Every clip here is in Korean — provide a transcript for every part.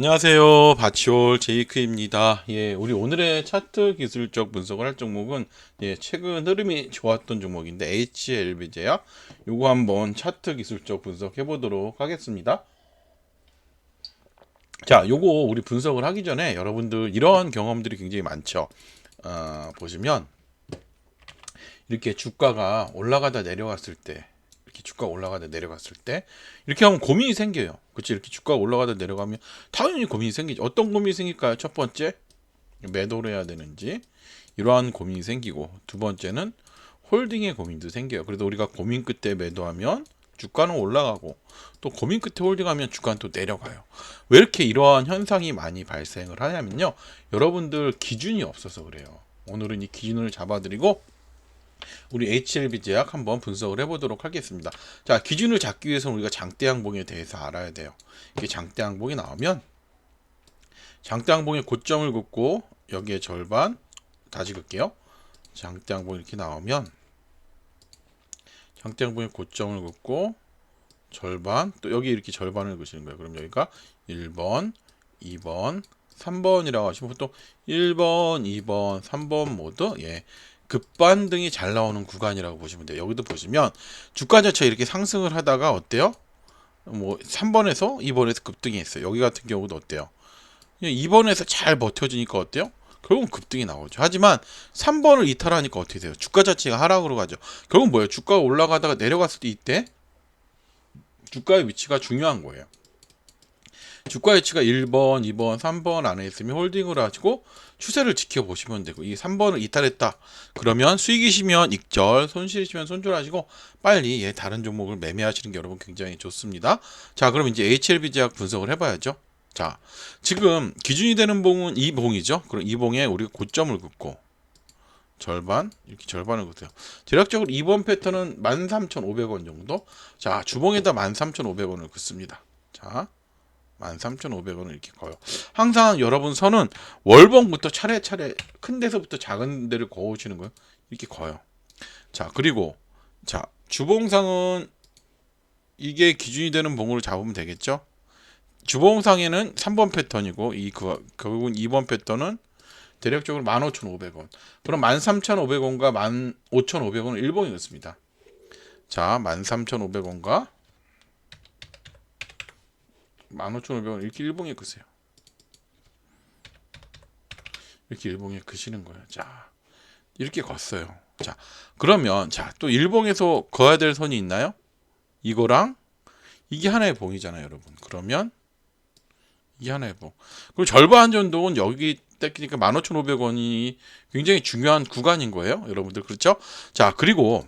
안녕하세요. 바치올 제이크입니다. 예, 우리 오늘의 차트 기술적 분석을 할 종목은 예, 최근 흐름이 좋았던 종목인데 HLB제약 요거 한번 차트 기술적 분석해 보도록 하겠습니다. 자, 요거 우리 분석을 하기 전에 여러분들 이런 경험들이 굉장히 많죠. 어, 보시면 이렇게 주가가 올라가다 내려갔을 때 이렇게 주가 올라가다 내려갔을 때 이렇게 하면 고민이 생겨요. 그렇지 이렇게 주가 올라가다 내려가면 당연히 고민이 생기죠. 어떤 고민이 생길까요? 첫 번째 매도를 해야 되는지 이러한 고민이 생기고 두 번째는 홀딩의 고민도 생겨요. 그래도 우리가 고민 끝에 매도하면 주가는 올라가고 또 고민 끝에 홀딩하면 주가는 또 내려가요. 왜 이렇게 이러한 현상이 많이 발생을 하냐면요. 여러분들 기준이 없어서 그래요. 오늘은 이 기준을 잡아드리고 우리 HLB 제약 한번 분석을 해보도록 하겠습니다. 자, 기준을 잡기 위해서는 우리가 장대 항봉에 대해서 알아야 돼요. 이게 장대 항봉이 나오면 장대 항봉의 고점을 긋고 여기에 절반 다시 긋게요. 장대 항봉 이렇게 나오면 장대 항봉의 고점을 긋고 절반 또 여기 이렇게 절반을 그시는 거예요. 그럼 여기가 1번, 2번, 3번이라고 하시면 보통 1번, 2번, 3번 모두 예. 급반 등이 잘 나오는 구간이라고 보시면 돼요. 여기도 보시면 주가 자체 이렇게 상승을 하다가 어때요? 뭐 3번에서 2번에서 급등이 했어요. 여기 같은 경우도 어때요? 2번에서 잘 버텨주니까 어때요? 결국은 급등이 나오죠. 하지만 3번을 이탈하니까 어떻게 돼요? 주가 자체가 하락으로 가죠. 결국 뭐예요? 주가가 올라가다가 내려갔을 때 이때 주가의 위치가 중요한 거예요. 주가 위치가 1번, 2번, 3번 안에 있으면 홀딩을 하시고 추세를 지켜보시면 되고 이 3번을 이탈했다. 그러면 수익이시면 익절, 손실이시면 손절하시고 빨리 예, 다른 종목을 매매하시는 게 여러분 굉장히 좋습니다. 자, 그럼 이제 HLB 제약 분석을 해봐야죠. 자, 지금 기준이 되는 봉은 이 봉이죠. 그럼 이 봉에 우리가 고점을 긋고 절반 이렇게 절반을 긋어요. 대략적으로 2번 패턴은 13,500원 정도. 자, 주봉에다 13,500원을 긋습니다. 자, 13,500원을 이렇게 거요. 항상 여러분 선은 월봉부터 차례차례 큰 데서부터 작은 데를 거오시는 거예요. 이렇게 거요. 자, 그리고 자, 주봉상은 이게 기준이 되는 봉으로 잡으면 되겠죠? 주봉상에는 3번 패턴이고 이 그, 결국은 2번 패턴은 대략적으로 15,500원. 그럼 13,500원과 15,500원은 일봉이었습니다. 자, 13,500원과 15,500원 이렇게 일봉에 크세요. 이렇게 일봉에 크시는 거예요. 자, 이렇게 걷어요. 자, 그러면 자, 또 일봉에서 그어야 될 선이 있나요? 이거랑 이게 하나의 봉이잖아요, 여러분. 그러면 이게 하나의 봉. 그리고 절반 정도는 여기 떼기니까 15,500원이 굉장히 중요한 구간인 거예요, 여러분들. 그렇죠? 자, 그리고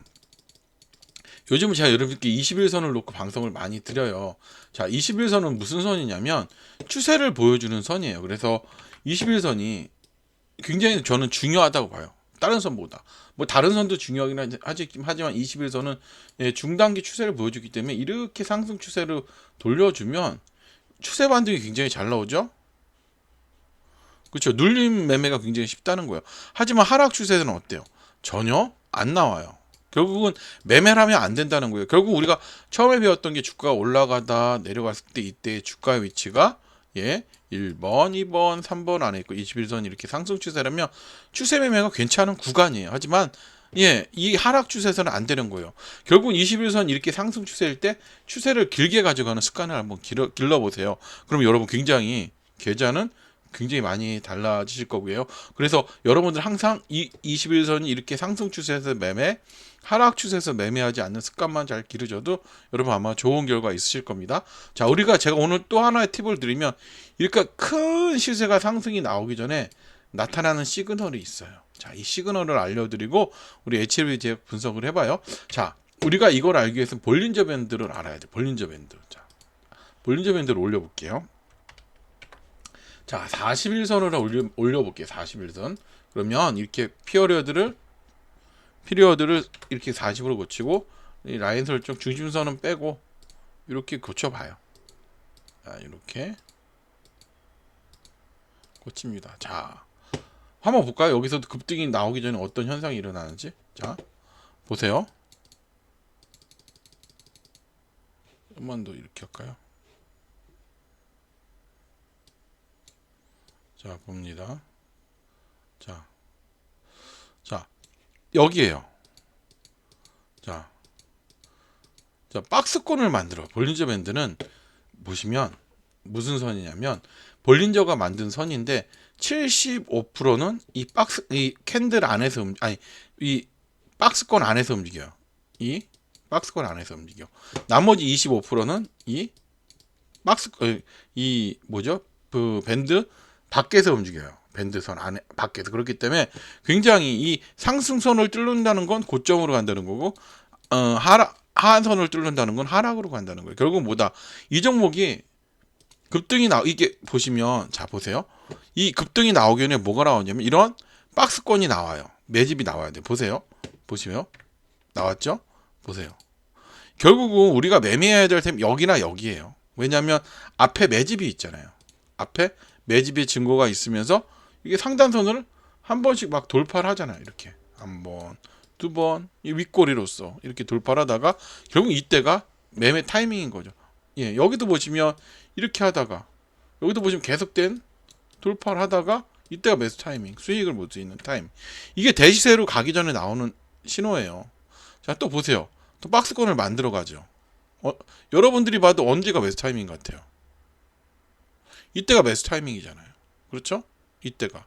요즘은 제가 여러분께 21선을 놓고 방송을 많이 드려요. 자, 21선은 무슨 선이냐면 추세를 보여주는 선이에요. 그래서 21선이 굉장히 저는 중요하다고 봐요. 다른 선보다. 뭐 다른 선도 중요하긴 하지, 하지만 21선은 예, 중단기 추세를 보여주기 때문에 이렇게 상승 추세를 돌려주면 추세 반등이 굉장히 잘 나오죠. 그렇죠. 눌림 매매가 굉장히 쉽다는 거예요. 하지만 하락 추세는 어때요? 전혀 안 나와요. 결국은 매매를 하면 안 된다는 거예요. 결국 우리가 처음에 배웠던 게 주가가 올라가다 내려갔을 때 이때 주가 의 위치가 예, 1번, 2번, 3번 안에 있고 21선 이렇게 상승 추세라면 추세 매매가 괜찮은 구간이에요. 하지만 예, 이 하락 추세에서는 안 되는 거예요. 결국 21선 이렇게 상승 추세일 때 추세를 길게 가져가는 습관을 한번 길러, 길러보세요. 그럼 여러분 굉장히 계좌는 굉장히 많이 달라지실 거고요. 그래서 여러분들 항상 이 21선이 이렇게 상승 추세에서 매매, 하락 추세에서 매매하지 않는 습관만 잘 기르셔도 여러분 아마 좋은 결과 있으실 겁니다. 자, 우리가 제가 오늘 또 하나의 팁을 드리면 이렇게 큰 시세가 상승이 나오기 전에 나타나는 시그널이 있어요. 자, 이 시그널을 알려드리고 우리 HLB 제약 분석을 해봐요. 자, 우리가 이걸 알기 위해서 볼린저 밴드를 알아야 돼. 볼린저 밴드. 자, 볼린저 밴드를 올려볼게요. 자, 41선을 올려, 올려볼게요. 41선. 그러면 이렇게 피어리어드를 피리어드를 이렇게 40으로 고치고 이 라인 설정 중심선은 빼고 이렇게 고쳐봐요. 자, 이렇게 고칩니다. 자, 한번 볼까요? 여기서 급등이 나오기 전에 어떤 현상이 일어나는지. 자, 보세요. 한번 더 이렇게 할까요? 자, 봅니다. 자. 자, 여기에요. 자. 자, 박스권을 만들어. 볼린저 밴드는 보시면 무슨 선이냐면 볼린저가 만든 선인데 75%는 이 박스 이 캔들 안에서 움 아니 이 박스권 안에서 움직여요. 이 박스권 안에서 움직여. 나머지 25%는 이 박스 어, 이 뭐죠? 그 밴드 밖에서 움직여요. 밴드선 안에 밖에서 그렇기 때문에 굉장히 이 상승선을 뚫는다는 건 고점으로 간다는 거고 어 하락 하한선을 뚫는다는 건 하락으로 간다는 거예요. 결국 뭐다 이 종목이 급등이 나 이게 보시면 자 보세요. 이 급등이 나오기 전에 뭐가 나오냐면 이런 박스권이 나와요. 매집이 나와야 돼. 보세요. 보시면 나왔죠? 보세요. 결국은 우리가 매매해야 될 템 여기나 여기에요. 왜냐하면 앞에 매집이 있잖아요. 앞에 매집의 증거가 있으면서 이게 상단선을 한 번씩 막 돌파를 하잖아요. 이렇게 한 번, 두 번, 이 윗꼬리로서 이렇게 돌파를 하다가 결국 이때가 매매 타이밍인 거죠. 예, 여기도 보시면 이렇게 하다가 여기도 보시면 계속된 돌파를 하다가 이때가 매수 타이밍, 수익을 볼수 있는 타임. 이게 대시세로 가기 전에 나오는 신호예요. 자, 또 보세요. 또 박스권을 만들어 가죠. 어, 여러분들이 봐도 언제가 매수 타이밍 같아요? 이때가 매수 타이밍이잖아요. 그렇죠? 이때가.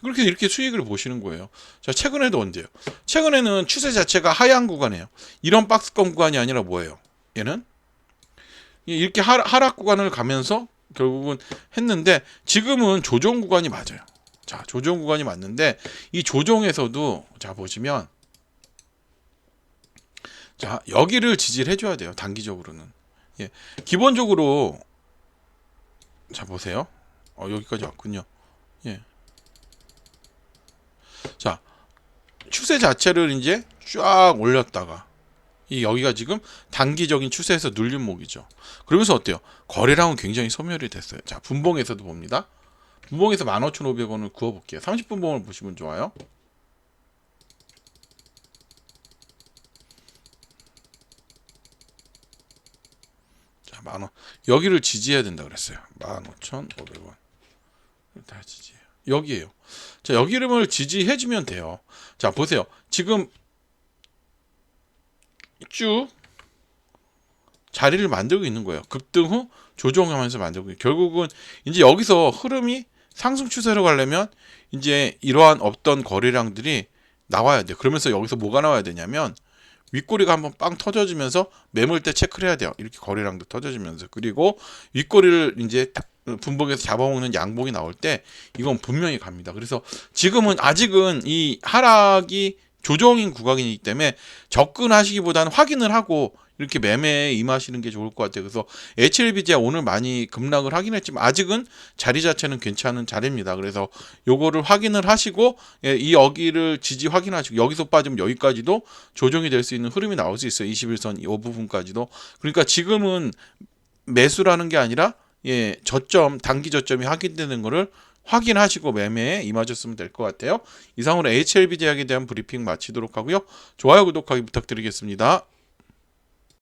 그렇게 이렇게 수익을 보시는 거예요. 자, 최근에도 언제요? 최근에는 추세 자체가 하향 구간이에요. 이런 박스권 구간이 아니라 뭐예요? 얘는 이렇게 하락, 구간을 가면서 결국은 했는데 지금은 조정 구간이 맞아요. 자, 조정 구간이 맞는데 이 조정에서도 자 보시면 자, 여기를 지지를 해 줘야 돼요. 단기적으로는. 예. 기본적으로 자, 보세요. 어, 여기까지 왔군요. 예. 자, 추세 자체를 이제 쫙 올렸다가 이 여기가 지금 단기적인 추세에서 눌린 목이죠. 그러면서 어때요? 거래량은 굉장히 소멸이 됐어요. 자, 분봉에서도 봅니다. 분봉에서 15,500원을 구워 볼게요. 30분봉을 보시면 좋아요. 만원. 여기를 지지해야 된다 그랬어요. 15,500원. 다 지지해요. 여기에요. 자, 여기 이름을 지지해 주면 돼요. 자, 보세요. 지금 쭉 자리를 만들고 있는 거예요. 급등 후 조정하면서 만들고 있는. 결국은 이제 여기서 흐름이 상승 추세로 가려면 이제 이러한 없던 거래량들이 나와야 돼. 그러면서 여기서 뭐가 나와야 되냐면 윗꼬리가 한번 빵 터져지면서 매물대 체크를 해야 돼요. 이렇게 거래량도 터져지면서 그리고 윗꼬리를 이제 딱 분봉에서 잡아먹는 양봉이 나올 때 이건 분명히 갑니다. 그래서 지금은 아직은 이 하락이 조정인 구간이기 때문에 접근하시기보다는 확인을 하고 이렇게 매매에 임하시는 게 좋을 것 같아요. 그래서 HLBG가 오늘 많이 급락을 하긴 했지만 아직은 자리 자체는 괜찮은 자리입니다. 그래서 요거를 확인을 하시고 예, 이 여기를 지지 확인하시고 여기서 빠지면 여기까지도 조정이 될 수 있는 흐름이 나올 수 있어요. 21선 이 부분까지도. 그러니까 지금은 매수라는 게 아니라 예, 저점 단기 저점이 확인되는 거를 확인하시고 매매에 임하셨으면 될 것 같아요. 이상으로 HLB 제약에 대한 브리핑 마치도록 하고요. 좋아요, 구독하기 부탁드리겠습니다.